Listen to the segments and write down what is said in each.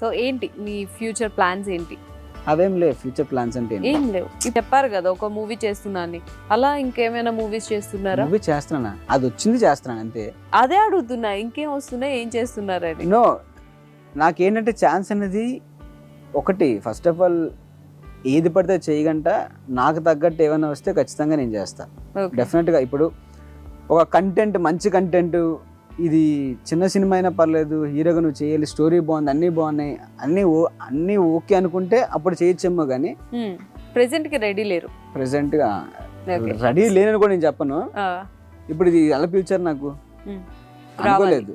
So ఏంటి మీ future plans ఏంటి? అవేం లేవు ఫ్యూచర్ ప్లాన్స్ అంటే ఏం లేవు. చెప్పారు కదా ఒక మూవీ చేస్తున్నా అని అలా ఇంకేమైనా మూవీస్ చేస్తున్నారా? మూవీ చేస్తున్నానా? అది వచ్చింది చేస్తున్నాను అంతే. అదే అడుగుతున్నా ఇంకేం వస్తున్నాయి ఏం చేస్తున్నారని. నో నాకేంటంటే ఛాన్స్ అనేది ఒకటి. ఫస్ట్ ఆఫ్ ఆల్ ఏది పడితే చేయగంట నాకు తగ్గట్టు ఏమైనా వస్తే ఖచ్చితంగా నేను చేస్తాను. డెఫినెట్గా ఇప్పుడు ఒక కంటెంట్ మంచి కంటెంట్ ఇది చిన్న సినిమా అయినా పర్లేదు హీరోగా నువ్వు చేయాలి స్టోరీ బాగుంది అన్నీ బాగున్నాయి అన్నీ ఓ అన్నీ ఓకే అనుకుంటే అప్పుడు చేయొచ్చేమో కానీ ప్రెసెంట్కి రెడీ లేరు. ప్రెసెంట్గా Okay. రెడీ లేనని కూడా నేను చెప్పను. ఇప్పుడు ఇది ఎలా ఫ్యూచర్ నాకు. అనుకోలేదు.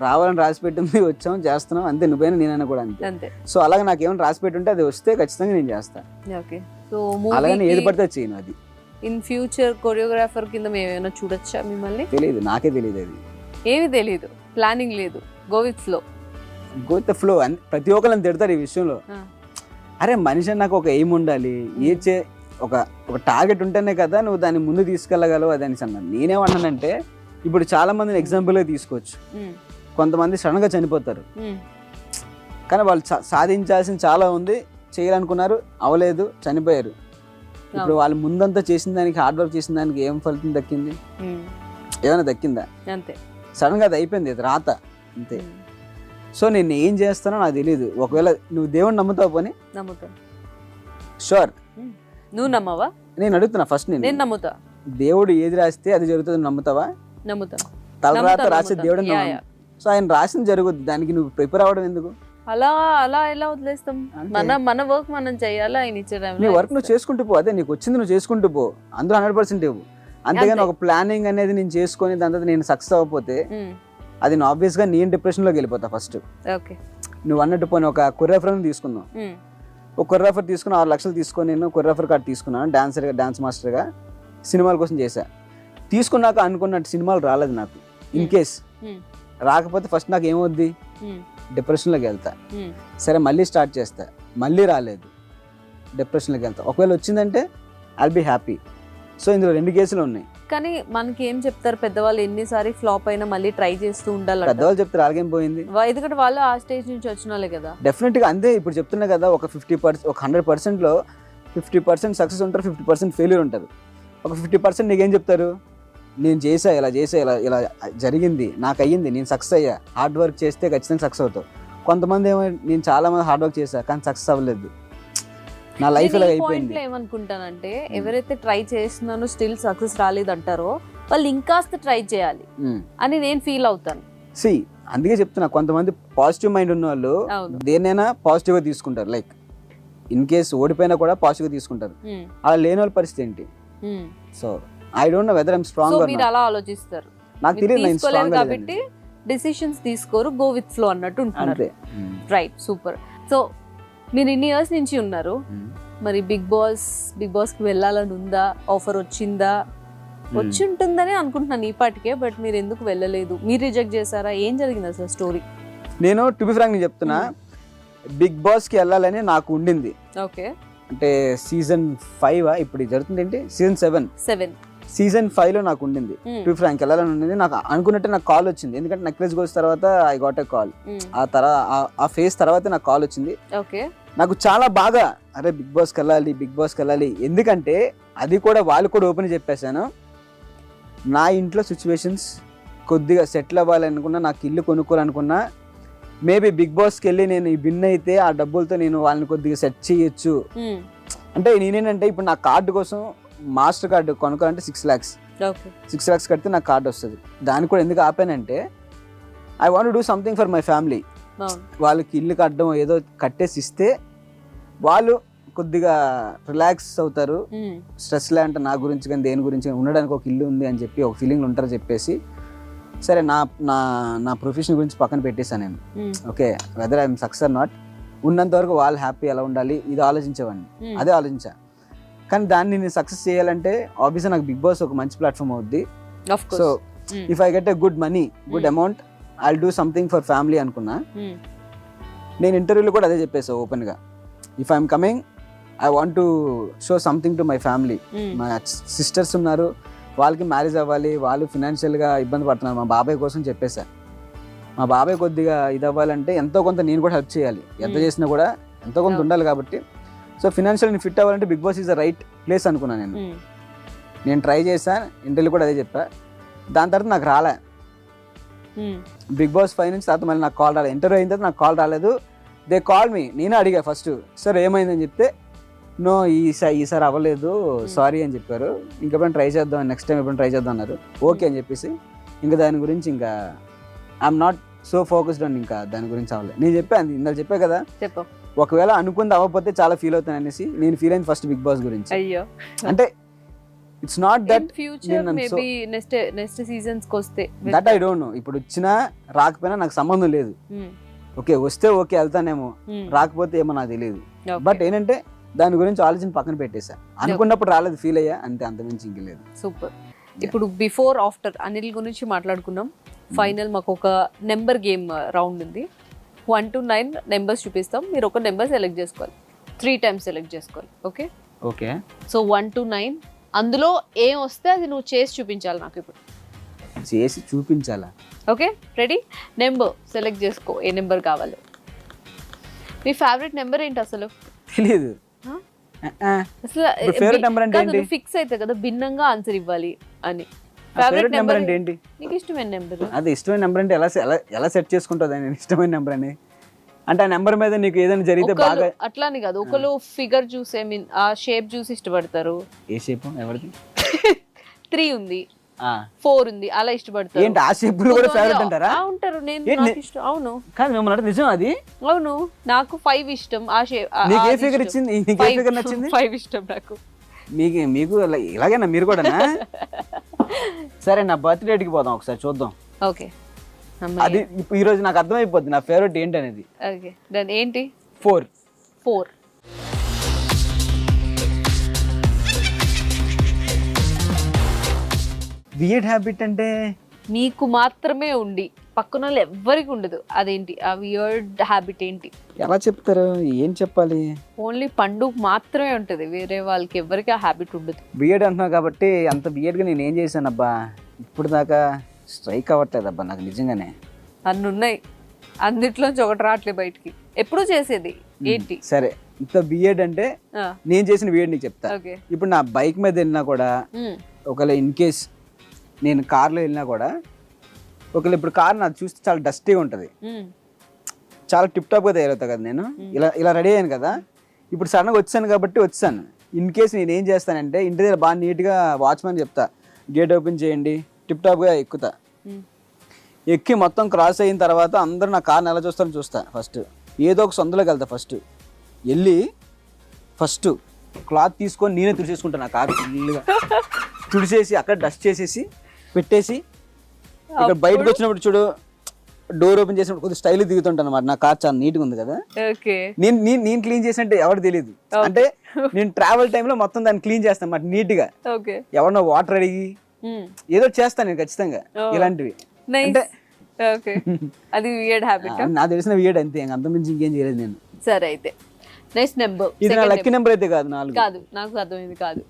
రావాలని రాసి పెట్టింది వచ్చాం చేస్తున్నాం అంతే నువ్వైనా నేనైనా కూడా అంతే. సో అలాగే నాకు ఏమైనా రాసి పెట్టుంటే అది వస్తే ఖచ్చితంగా నేను చేస్తాను ఓకే. సో అలాగని ఏది పడితే చేయను అది. ఇన్ ఫ్యూచర్ కొరియోగ్రాఫర్ కింద మేము ఏమైనా చూడొచ్చా మిమ్మల్ని? తెలియదు నాకే తెలియదు అది. ఏమీ తెలియదు ప్లానింగ్ లేదు go with flow go the flow ప్రతి ఒక్కరిని తిడతారు ఈ విషయంలో. అరే మనిషి నాకు ఒక ఎయిమ్ ఉండాలి ఏ చే ఒక ఒక టార్గెట్ ఉంటేనే కదా నువ్వు దాన్ని ముందు తీసుకెళ్ళగలవు అది అనేసి అన్నాను. నేనేమన్నానంటే ఇప్పుడు చాలా మందిని ఎగ్జాంపుల్గా తీసుకోవచ్చు. కొంతమంది సడన్గా చనిపోతారు. కానీ వాళ్ళు సాధించాల్సిన చాలా ఉంది చేయాలనుకున్నారు అవలేదు చనిపోయారు. ఇప్పుడు వాళ్ళు ముందంతా చేసిన దానికి హార్డ్ వర్క్ చేసిన దానికి ఏం ఫలితం దక్కింది? ఏమైనా దక్కిందా? అంతే. సడన్గా అది అయిపోయింది అది రాత. అంతే. సో నేను ఏం చేస్తానో నాకు తెలియదు ఒకవేళ నువ్వు దేవుని నమ్ముతావు పని. నమ్ముతాను షూర్ నువ్వు నమ్మవా? నేను అడుగుతున్నా ఫస్ట్ నేను. నేను నమ్ముతా. దేవుడు ఏది రాస్తే అది జరుగుతుంది నమ్ముతావా? నమ్ముతా. తలరాత రాసే. దేవుడు. సో ఆయన రాసింది జరుగుద్ది. దానికి నువ్వు ప్రిపేర్ అవ్వడం ఎందుకు? అలా అలా ఎలా వదిలేస్తాం. మన మన వర్క్ మనం చేయాలి ఆయన ఇచ్చే నీ వర్క్ నువ్వు చేసుకుంటూ పో. అదే నీకు వచ్చింది నువ్వు చేసుకుంటూ పో. అందులో హండ్రెడ్ పర్సెంట్ ఇవ్వు. అంతేగాని అంతే. ఒక ప్లానింగ్ అనేది నేను చేసుకొని దాని తర్వాత నేను సక్సెస్ అవ్వకపోతే అది నేను ఆబ్వియస్గా నేను డిప్రెషన్లోకి వెళ్ళిపోతా ఫస్ట్ ఓకే. నువ్వు అన్నట్టు పోనీ ఒక కొరియోగ్రాఫర్ తీసుకుందాం. ఒక కొరియోగ్రాఫర్ తీసుకుని ఆరు లక్షలు తీసుకొని నేను కొరియోగ్రాఫర్ కార్డ్ తీసుకున్నాను డాన్సర్గా డాన్స్ మాస్టర్గా సినిమాల కోసం చేశా. తీసుకున్నాక అనుకున్నట్టు సినిమాలు రాలేదు నాకు ఇన్. కేస్ రాకపోతే ఫస్ట్ నాకు ఏమవుద్ది? డిప్రెషన్లోకి వెళ్తా. సరే మళ్ళీ స్టార్ట్ చేస్తా. మళ్ళీ రాలేదు. డిప్రెషన్లోకి వెళ్తా. ఒకవేళ వచ్చిందంటే ఐల్ బీ హ్యాపీ సో ఇందులో రెండు కేసులు ఉన్నాయి. కానీ మనకి ఏం చెప్తారు? పెద్దవాళ్ళు ఎన్నిసారి ఫ్లాప్ అయినా మళ్ళీ ట్రై చేస్తూ ఉండాలంట. పెద్దవాళ్ళు చెప్తారు అలాగేం పోయింది? ఎందుకంటే వాళ్ళు ఆ స్టేజ్ నుంచి వచ్చిన వాళ్ళే కదా. డెఫినెట్గా అంతే. ఇప్పుడు చెప్తున్నా కదా ఒక ఫిఫ్టీ పర్సెంట్ ఒక హండ్రెడ్ పర్సెంట్లో ఫిఫ్టీ పర్సెంట్ సక్సెస్ ఉంటారు ఫిఫ్టీ పర్సెంట్ ఫెయిల్యూర్ ఉంటారు. ఒక ఫిఫ్టీ పర్సెంట్ నీకేం చెప్తారు? నేను చేసా ఇలా చేసా ఇలా ఇలా జరిగింది నాకు అయ్యింది నేను సక్సెస్ అయ్యా. హార్డ్ వర్క్ చేస్తే ఖచ్చితంగా సక్సెస్ అవుతావు. కొంతమంది ఏమో నేను చాలా మంది హార్డ్ వర్క్ చేశా కానీ సక్సెస్ అవ్వలేదు. నా లైఫ్ ఇలా ఈ అయిపోయింది. లో ఏమనుకుంటానంటే ఎవరైతే ట్రై చేస్తున్నానో స్టిల్ సక్సెస్ రాలేదంటారో వాళ్ళు ఇంకాస్త ట్రై చేయాలి అని నేను ఫీల్ అవుతాను. సి అందుకే చెప్తున్నా కొంతమంది పాజిటివ్ మైండ్ ఉన్న వాళ్ళు దేన్నైనా పాజిటివ్గా తీసుకుంటారు. లైక్ ఇన్ కేస్ ఓడిపోయినా కూడా పాజిటివ్గా తీసుకుంటారు. ఉమ్, అలా లేని వాళ్ళ పరిస్థితి ఏంటి. So I don't know whether I'm strong మీరు అలా ఆలోచిస్తారు. నాకు తెలియదు నేను స్ట్రాంగ్ కాబట్టి డిసిషన్స్ తీసుకోరు గో విత్ ఫ్లో అన్నట్టు అంతే. రైట్ సూపర్ సో మీరు ఇన్ని ఇయర్స్ నుంచి ఉన్నారు. మరి బిగ్ బాస్ బిగ్ బాస్కి వెళ్ళాలని ఉందా? ఆఫర్ వచ్చిందా? వచ్చి ఉంటుందని అనుకుంటున్నాను ఈ పాటికే బట్ మీరు ఎందుకు వెళ్ళలేదు? మీరు రిజెక్ట్ చేశారా? ఏం జరిగింది అసలు స్టోరీ నేను టు బి ఫ్రాంక్ నేను చెప్తున్నా బిగ్ బాస్కి వెళ్ళాలని నాకు ఉండింది. ఓకే. అంటే సీజన్ ఫైవ్ ఇప్పుడు జరుగుతుంది ఏంటి? సీజన్ సెవెన్ సెవెన్ సీజన్ ఫైవ్లో నాకు ఉండింది. టు ఫ్రాంక్ వెళ్ళాలని ఉండింది. నాకు అనుకున్నట్టే నాకు కాల్ వచ్చింది. ఎందుకంటే నెక్లెస్ గోల్స్ తర్వాత ఐ గాట్ ఎ కాల్ ఆ తర్వాత ఆ ఫేస్ తర్వాత నాకు కాల్ వచ్చింది. ఓకే. నాకు చాలా బాగా అరే బిగ్ బాస్కి వెళ్ళాలి బిగ్ బాస్కి వెళ్ళాలి ఎందుకంటే అది కూడా వాళ్ళు కూడా ఓపెన్ చెప్పేశాను. నా ఇంట్లో సిచ్యువేషన్స్ కొద్దిగా సెటిల్ అవ్వాలనుకున్నా నాకు ఇల్లు కొనుక్కోవాలనుకున్నా మేబీ బిగ్ బాస్కి వెళ్ళి నేను ఈ విన్ అయితే ఆ డబ్బులతో నేను వాళ్ళని కొద్దిగా సెట్ చేయొచ్చు. అంటే నేనేంటంటే ఇప్పుడు నా కార్డు కోసం మాస్టర్ కార్డు కొనుక్కోవాలంటే సిక్స్ ల్యాక్స్ సిక్స్ ల్యాక్స్ కడితే నాకు కార్డు వస్తుంది. దానికి కూడా ఎందుకు ఆపానంటే I want do something for my family వాళ్ళకి ఇల్లు కట్టడం ఏదో కట్టేసి ఇస్తే వాళ్ళు కొద్దిగా రిలాక్స్ అవుతారు. స్ట్రెస్ లేంట నా గురించి కానీ దేని గురించి కానీ ఉండడానికి ఒక ఇల్లు ఉంది అని చెప్పి ఒక ఫీలింగ్ ఉంటారు చెప్పేసి సరే నా నా నా ప్రొఫెషన్ గురించి పక్కన పెట్టేశాను నేను. Okay whether I'm success not ఉన్నంత వరకు వాళ్ళు హ్యాపీ ఎలా ఉండాలి ఇది ఆలోచించేవాడిని. అదే ఆలోచించా. కానీ దాన్ని నేను సక్సెస్ చేయాలంటే ఆబ్వియస్గా నాకు బిగ్ బాస్ ఒక మంచి ప్లాట్ఫామ్ అవుద్ది. So if I get a good money good. Amount I do something for family అనుకున్నా. ఉమ్, నేను ఇంటర్వ్యూలో కూడా అదే చెప్పేసా ఓపెన్గా. If I'm coming I want to show something to my family మా సిస్టర్స్ ఉన్నారు. వాళ్ళకి మ్యారేజ్ అవ్వాలి. వాళ్ళు ఫినాన్షియల్గా ఇబ్బంది పడుతున్నారు. మా బాబాయ్ కోసం చెప్పేసా. మా బాబాయ్ కొద్దిగా ఇది అవ్వాలంటే ఎంతో కొంత నేను కూడా హెల్ప్ చేయాలి. ఎంత Hmm. చేసినా కూడా ఎంతో కొంత. ఉండాలి కాబట్టి. సో ఫినాన్షియల్ ఫిట్ అవ్వాలంటే big boss is the right place అనుకున్నాను నేను. ఉమ్, నేను ట్రై చేశాను ఇంటర్వ్యూ కూడా అదే చెప్పా. దాని తర్వాత నాకు రాలే. బిగ్ బాస్ ఫైవ్ నుంచి తర్వాత మళ్ళీ నాకు కాల్ రాలేదు. ఇంటర్వ్యూ అయిన తర్వాత నాకు కాల్ రాలేదు. దే కాల్ మీ నేనే అడిగా ఫస్ట్ సార్ ఏమైందని చెప్తే నో ఈసారి ఈసారి అవ్వలేదు. సారీ అని చెప్పారు. ఇంకెప్పుడైనా ట్రై చేద్దాం నెక్స్ట్ టైం ఎప్పుడైనా ట్రై చేద్దాం అన్నారు. ఓకే అని చెప్పేసి ఇంకా దాని గురించి ఇంకా ఐఎమ్ నాట్ సో ఫోకస్డ్ అని ఇంకా దాని గురించి అవ్వలేదు. నేను చెప్పాను ఇందాక చెప్పా కదా. చెప్పు. ఒకవేళ అనుకుంది అవ్వకపోతే చాలా ఫీల్ అవుతాను అనేసి నేను ఫీల్ అయింది ఫస్ట్ బిగ్ బాస్ గురించి. అయ్యో. అంటే it's not that future maybe next next సీజన్స్కి వస్తే దట్ ఐ డోంట్ నో ఇప్పుడు వచ్చినా రాకపోయినా నాకు సంబంధం లేదు. ఉమ్, ఓకే వస్తే ఓకే వెళ్తానేమో. ఉమ్, రాకపోతే ఏమో నాకు తెలియదు. బట్ ఏంటంటే దాని గురించి ఆలోచన పక్కన పెట్టేశా. అనుకున్నప్పుడు రాలేదు ఫీల్ అయ్యా అంతే అంతమించి ఇంక లేదు. సూపర్ ఇప్పుడు బిఫోర్ ఆఫ్టర్ అనిల్ గురించి మాట్లాడుకున్నాం ఫైనల్ మాకు ఒక నెంబర్ గేమ్ రౌండ్ ఉంది. వన్ టు నైన్ నెంబర్స్ చూపిస్తాం. మీరు ఒక నెంబర్ సెలెక్ట్ చేసుకోవాలి. త్రీ టైమ్స్ సెలెక్ట్ చేసుకోవాలి. Okay okay so one to nine అందులో ఏం వస్తే అది నువ్వు చేసి చూపించాలి నాకు ఇప్పుడు. చేసి చూపించాలా? ఓకే? రెడీ నెంబర్ సెలెక్ట్ చేసుకో. ఏ నెంబర్ కావాలో. మీ ఫేవరెట్ నెంబర్ ఏంటి అసలు? తెలియదు అసలు favorite number అంటే ఏంటి? ఫిక్స్ అయితే కదా భిన్నంగా ఆన్సర్ ఇవ్వాలి అని. ఫేవరెట్ నెంబర్ అంటే ఏంటి? నీకు ఇష్టమైన నెంబర్ అది ఇష్టమైన నెంబర్ అంటే ఎలా ఎలా సెట్ చేసుకుంటుంది ఇష్టమైన నెంబర్ అని? అంటే ఆ నెంబర్ మీద నీకు ఏదైనా జరిగితే బాగా అట్లా అని కాదు ఒకరు ఫిగర్ చూసి ఐ మీన్ ఆ షేప్ చూసి ఇష్టపడతారు. ఏ షేప్? ఎవరిది? త్రీ ఉంది. ఫోర్ ఉంది అలా ఇష్టపడతారు. ఏంటి ఆ షేప్ కూడా ఫేవరెట్ అంటారా? ఉంటారు నేను? నాకు ఇష్టం అవును. కాదు మిమ్మల్ని అంటే నిజం అది? అవును నాకు ఫైవ్ ఇష్టం ఆ షేప్ నీకు ఏ ఫిగర్ ఇచ్చింది? నీకు ఏ ఫిగర్ నచ్చింది? ఫైవ్ ఇష్టం నాకు. మీకు మీకు ఇలా- ఇలాగేనా మీరు కూడానా? సరే నా బర్త్డేకి పోదాం ఒకసారి చూద్దాం. ఓకే. అది ఈ రోజు నాకు అర్థమైపోద్ది నా ఫేవరెట్ ఏంటి అనేది ఓకే దాని ఏంటి? ఫోర్ ఫోర్ వియర్డ్ హ్యాబిట్ అంటే? మీకు మాత్రమే ఉండి పక్కన వాళ్ళు ఎవ్వరికి ఉండదు. అదేంటి? ఆ వియర్డ్ హ్యాబిట్ ఏంటి? ఎలా చెప్తారు? ఏం చెప్పాలి? ఓన్లీ పండుగ మాత్రమే ఉంటుంది. వేరే వాళ్ళకి ఎవరికి ఆ హ్యాబిట్ ఉండదు. బిఎడ్ అంటున్నావు కాబట్టి అంత బిఎడ్గా నేను ఏం చేశాను అబ్బా ఇప్పుడు దాకా స్ట్రైక్ అవ్వట్లేదు అబ్బా నాకు నిజంగానే. అన్ని ఉన్నాయి అన్నిట్లోంచి ఒకటి రావట్లే బయటికి. ఎప్పుడూ చేసేది ఏంటి? సరే. ఇంత బిఎడ్ అంటే నేను చేసిన బిఎడ్ నీకు చెప్తా. ఓకే. ఇప్పుడు నా బైక్ మీద వెళ్ళినా కూడా ఒకవేళ ఇన్ కేస్ నేను కార్లో వెళ్ళినా కూడా ఒకవేళ ఇప్పుడు కార్ నాకు చూస్తే చాలా డస్టీగా ఉంటుంది. చాలా టిప్ టాప్గా తయారవుతా కదా నేను. ఇలా ఇలా రెడీ అయ్యాను కదా. ఇప్పుడు సడన్గా వచ్చాను కాబట్టి వచ్చాను. ఇన్ కేస్ నేను ఏం చేస్తానంటే ఇంటి దగ్గర బాగా నీట్గా వాచ్మెన్ చెప్తా. గేట్ ఓపెన్ చేయండి. టిప్ టాప్గా ఎక్కుతా. ఎక్కి మొత్తం క్రాస్ అయిన తర్వాత అందరూ నా కార్ని ఎలా చూస్తారని చూస్తా ఫస్ట్. ఏదో ఒక సొంతలోకి వెళ్తా ఫస్ట్. వెళ్ళి ఫస్ట్ క్లాత్ తీసుకొని నేనే తుడిచేసుకుంటాను నా కార్ ఫుల్గా తుడిచేసి అక్కడ డస్ట్ చేసేసి పెట్టేసి ఇక్కడ బయటకు వచ్చినప్పుడు చూడు డోర్ ఓపెన్ చేసినప్పుడు కొద్దిగా స్టైల్ దిగుతుంటాను అనమాట నా కార్ చాలా నీట్గా ఉంది కదా. నేను నేను క్లీన్ చేసినట్టు ఎవరు తెలియదు అంటే నేను ట్రావెల్ టైంలో మొత్తం దాన్ని క్లీన్ చేస్తాను అన్నమాట నీట్గా. ఎవరినో వాటర్ అడిగి ఏదో ఒకటి చేస్తాను నేను ఖచ్చితంగా. ఇలాంటివి. ఓకే అది వియర్డ్ హ్యాబిట్ నాకు తెలిసిన వీడ్ అంతే ఇంక అంతమించి ఇంకేం చేయలేదు నేను. సరే అయితే. నెక్స్ట్ నెంబర్ ఇది నా లక్కీ నెంబర్ అయితే కాదు నాలుగు. కాదు నాకు అర్థమైంది కాదు.